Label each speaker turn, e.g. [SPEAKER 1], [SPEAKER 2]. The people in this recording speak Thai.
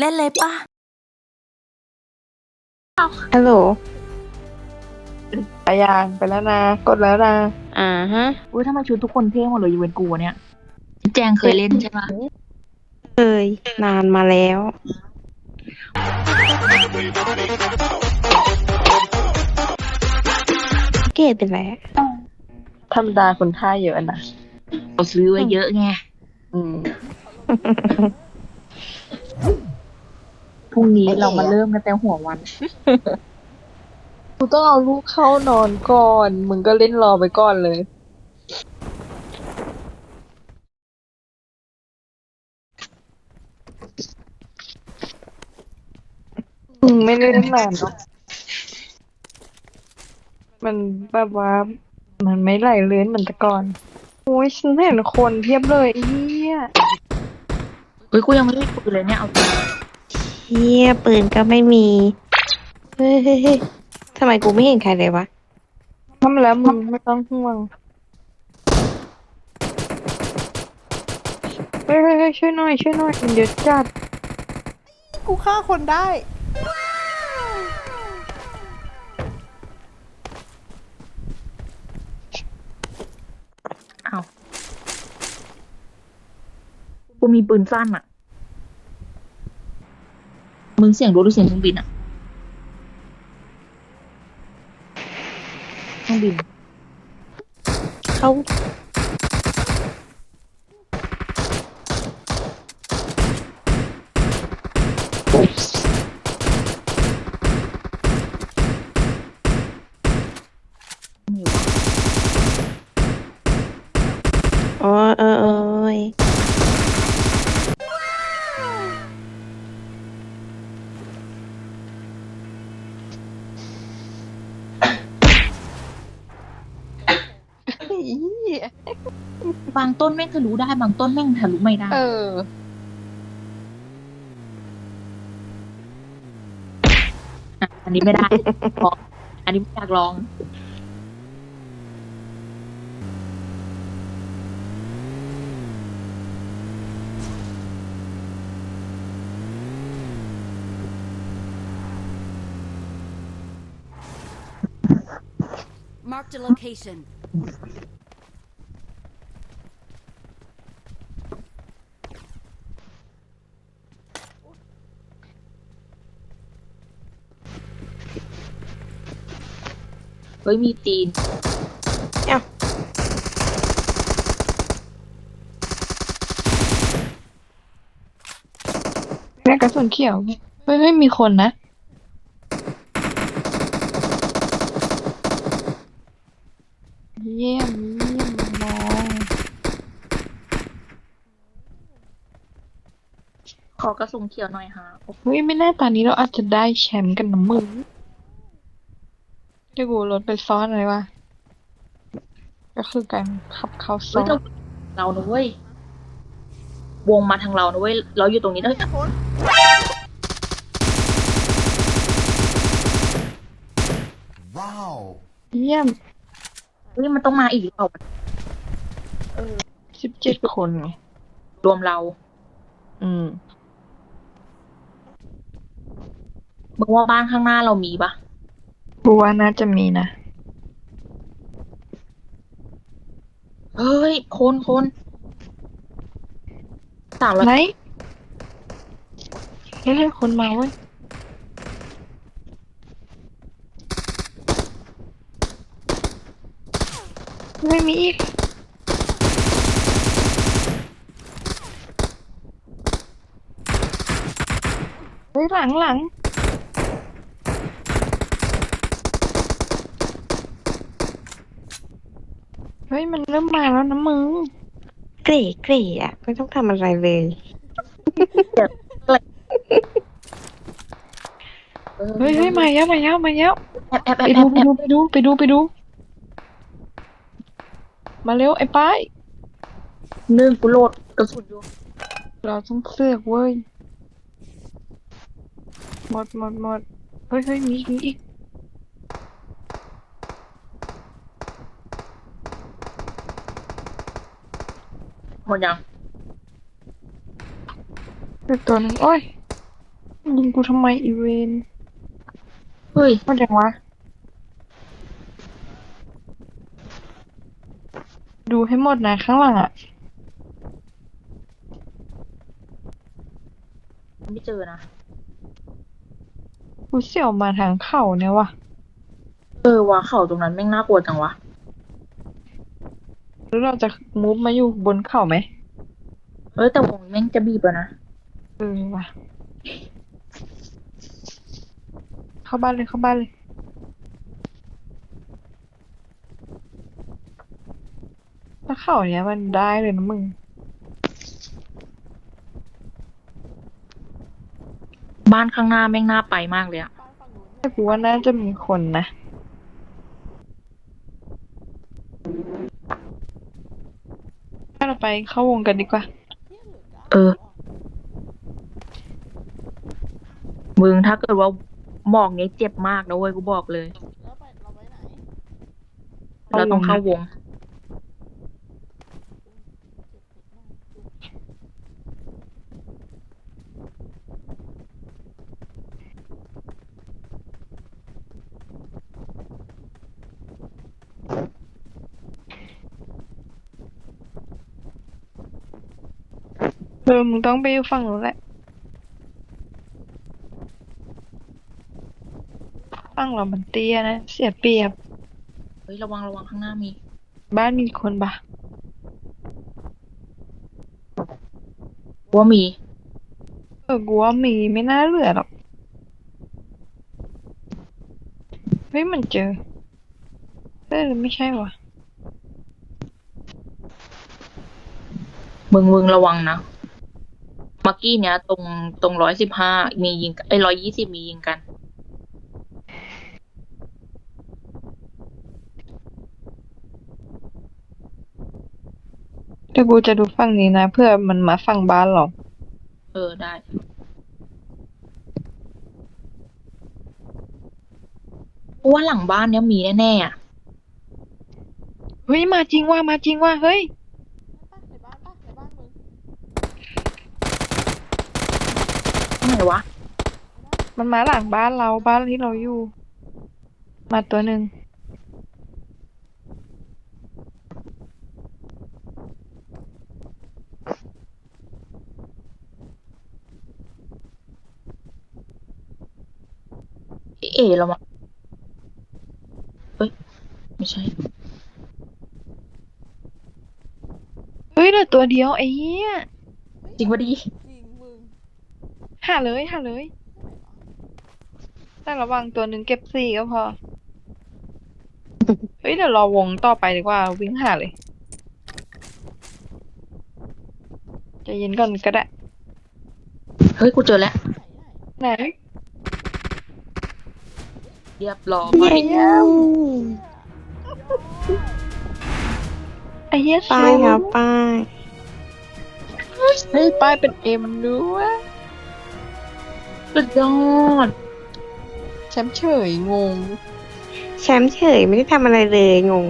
[SPEAKER 1] เล่นเลยปะ
[SPEAKER 2] ฮัลโหล
[SPEAKER 3] ไปยังไปแล้วนะ กดแล้วนะ
[SPEAKER 2] อ่าฮะ
[SPEAKER 4] อุ้ยทำไมชุดทุกคนเท่หมดเลยยูเวนกูเนี่ย แจงเคยเล่นใช่ปะ
[SPEAKER 2] เคยนานมาแล้ว เกตเป็นไร
[SPEAKER 3] ธรรมดาคนท่าเยอะนะ
[SPEAKER 4] เราซื้อไว้เยอะไง
[SPEAKER 3] อืม
[SPEAKER 4] พรุ่งนี้เรามาเริ่มกันแต่หัววัน
[SPEAKER 3] กูต้องเอาลูกเข้านอนก่อน มึงก็เล่นรอไปก่อนเลยมึงไม่ได้เล่นนานเนาะมันแบบว่า มันไม่ไหลเลื่อนเหมือนแต่ก่อน โอ้ยฉันเห็นคนเพียบเลยไอ้เหี้ย
[SPEAKER 4] เฮ้ยกูยังไม่ได้ปืนเลยเนี่ยเอาจริง
[SPEAKER 2] เฮียปืนก็ไม่มีเฮ้ยเฮ้ยเฮ้ยทำไมกูไม่เห็นใครเลยวะ
[SPEAKER 3] ทำแล้วมึงไม่ต้องห่วงเฮ้ยเฮ้ยเฮ้ยช่วยหน่อยช่วยหน่อยมันเดี๋ยวจัด
[SPEAKER 5] กูฆ่าคนได้
[SPEAKER 4] เอากูมีปืนสั้นอะ มึงเสียงรถหรือเสียงเครื่องบินอะเครื่องบิน
[SPEAKER 2] เขา
[SPEAKER 4] มีวะ
[SPEAKER 2] อ๋อเออเออ
[SPEAKER 4] บางต้นแม่งทะลุได้บางต้นแม่งทะลุไม่ได้
[SPEAKER 3] เออ
[SPEAKER 4] อะอันนี้ไม่ได้ ขออันนี้ไม่อยากลอง
[SPEAKER 1] Marked a location
[SPEAKER 4] เฮ้ยมีตีน
[SPEAKER 3] แม่กระสุนเขียวไม่ไม่มีคนนะเยี่ยมเยี่ยมน้อง
[SPEAKER 4] ขอกระสุนเขียวหน่อยฮะ
[SPEAKER 3] เฮ้ยไม่แน่ตอนนี้เราอาจจะได้แชมป์กันนะมึง เดี๋ยวกูรถไปซ้อนอะไรวะก็คือการขับเข้าซ้
[SPEAKER 4] เฮ้
[SPEAKER 3] อยน
[SPEAKER 4] เราเรานะเว้ยวงมาทางเรานะเว้ยเราอยู่ตรงนี้เอ้ย
[SPEAKER 6] Wow.
[SPEAKER 3] เยี่ยม
[SPEAKER 4] เฮ้ยมันต้องมาอีกหรือเปล่า
[SPEAKER 3] สิบเจ็ดคนไง
[SPEAKER 4] รวมเรา
[SPEAKER 3] อืม
[SPEAKER 4] มึงว่าบ้านข้างหน้าเรามีปะ
[SPEAKER 3] กูว่าน่าจะมีนะ
[SPEAKER 4] เฮ้ย คนคนสามร้อย
[SPEAKER 3] ไหนเฮ้ยคนมาเว้ย ไม่มีอีก เฮ้ย หลังหลัง ฮ้ยมันเริ่มมาแล้วนะมึง
[SPEAKER 2] เกรเกรอะไม่ต้องทำอะไรเลย
[SPEAKER 3] เฮ้ยเฮ้ยมาแล้วมาแล้วมาแล้ว
[SPEAKER 4] แอบแอบแอ
[SPEAKER 3] ไป
[SPEAKER 4] บแอ
[SPEAKER 3] ดู
[SPEAKER 4] บ
[SPEAKER 3] ไป
[SPEAKER 4] แอบ
[SPEAKER 3] ดูไปดูไปดูไปดู มาเร็วไอ้ป้าย
[SPEAKER 4] หนึ่งกูโหลดกระสุนอยู่
[SPEAKER 3] เราต้องเสือกเว้ย หมดหมดหมดเฮ้ยเฮ้ยมีอีกมีอีก
[SPEAKER 4] หมดยัง
[SPEAKER 3] อีกตัวหนึ่งโอ้ยยิงกูทำไมอีเวน
[SPEAKER 4] เฮ้ย
[SPEAKER 3] มันจังวะ ดูให้หมดนะข้างหลังอะ
[SPEAKER 4] ไม่เจอนะ
[SPEAKER 3] กูเสี่ยวมาทางเข่าเนี่ยวะ
[SPEAKER 4] เออวะเขาตรงนั้นแม่งน่ากลัวจังวะ
[SPEAKER 3] หรือเราจะมูฟมาอยู่บนเข่าไหม
[SPEAKER 4] เออแต่วงแม่งจะบีบแล้วนะ
[SPEAKER 3] เออว่ะเข้าบ้านเลยเข้าบ้านเลย ถ้าเข่าเนี้ยมันได้เลยนะมึง
[SPEAKER 4] บ้านข้างหน้าแม่งน่าไปมากเลยอะ
[SPEAKER 5] บ้านฝั่งนู้น
[SPEAKER 3] แต่กูว่าน่าจะมีคนนะ ถ้าเรา ไปเข้าวงกันดีกว่า
[SPEAKER 5] เที่ยงหรือกะ
[SPEAKER 4] เออ มึงถ้าเกิดว่าหมอกนี้เจ็บมากนะเว้ยกูบอกเลย
[SPEAKER 5] แล้วไปเราไปไหน
[SPEAKER 4] เราต้องเข้าวง
[SPEAKER 3] เออมึงต้องไปอยู่ฝั่งนู้นแหละ ฝั่งเรามันเตี้ยนะ เสียเปรียบ
[SPEAKER 4] เฮ้ยระวังระวังข้างหน้ามี
[SPEAKER 3] บ้านมีคนปะ
[SPEAKER 4] ว่ามี
[SPEAKER 3] เออกูว่ามีไม่น่าเหลือหรอก เฮ้ยมันเจอเออไม่ใช่วะ
[SPEAKER 4] มึงมึงระวังนะเมื่อกี้เนี้ยตรงตรงร้อยสิบห้ามียิงไอ้ร้อยยี่สิบมียิงกัน
[SPEAKER 3] เดี๋ยวกูจะดูฝั่งนี้นะ เพื่อมันมาฝั่งบ้านเรา
[SPEAKER 4] เออได้ เพราะว่าหลังบ้านเนี้ยมีแน่ๆอะ
[SPEAKER 3] เฮ้ย มาจริงว่ามาจริงว่าเฮ้ย
[SPEAKER 5] ป้าในบ้านป้าในบ้านมึง
[SPEAKER 4] ไหนวะ
[SPEAKER 3] มันมาหลังบ้านเราบ้านที่เราอยู่ มาตัวหนึ่ง
[SPEAKER 4] พี่เอเรามาเอ้ย ไม่ใช่
[SPEAKER 3] เฮ้ยเหลือตัวเดียวไอ้เหี้ย
[SPEAKER 4] จริงวะดี
[SPEAKER 5] จริงมึง
[SPEAKER 3] หาเลยหาเลย
[SPEAKER 5] ที่ไหนวะ
[SPEAKER 3] แต่ระวังตัวหนึ่งเก็บสี่ก็พอ เฮ้ยเดี๋ยวรอวงต่อไปดีกว่าวิ่งหาเลยใจะเย็นก่อนก็ได้
[SPEAKER 4] เฮ้ย กูเจอแล้ว
[SPEAKER 5] ไหนไหน
[SPEAKER 3] ไหน
[SPEAKER 4] เรียบร้อย
[SPEAKER 2] เย้
[SPEAKER 3] ไอ้เหี้ย
[SPEAKER 2] ป้ายครับป้าย
[SPEAKER 3] เฮ้ยป้ายเป็นเอ็มด้วย
[SPEAKER 4] สุดยอด
[SPEAKER 3] แช มป์เฉยงง
[SPEAKER 2] แชมป์เฉยไม่ได้ทำอะไรเลยงง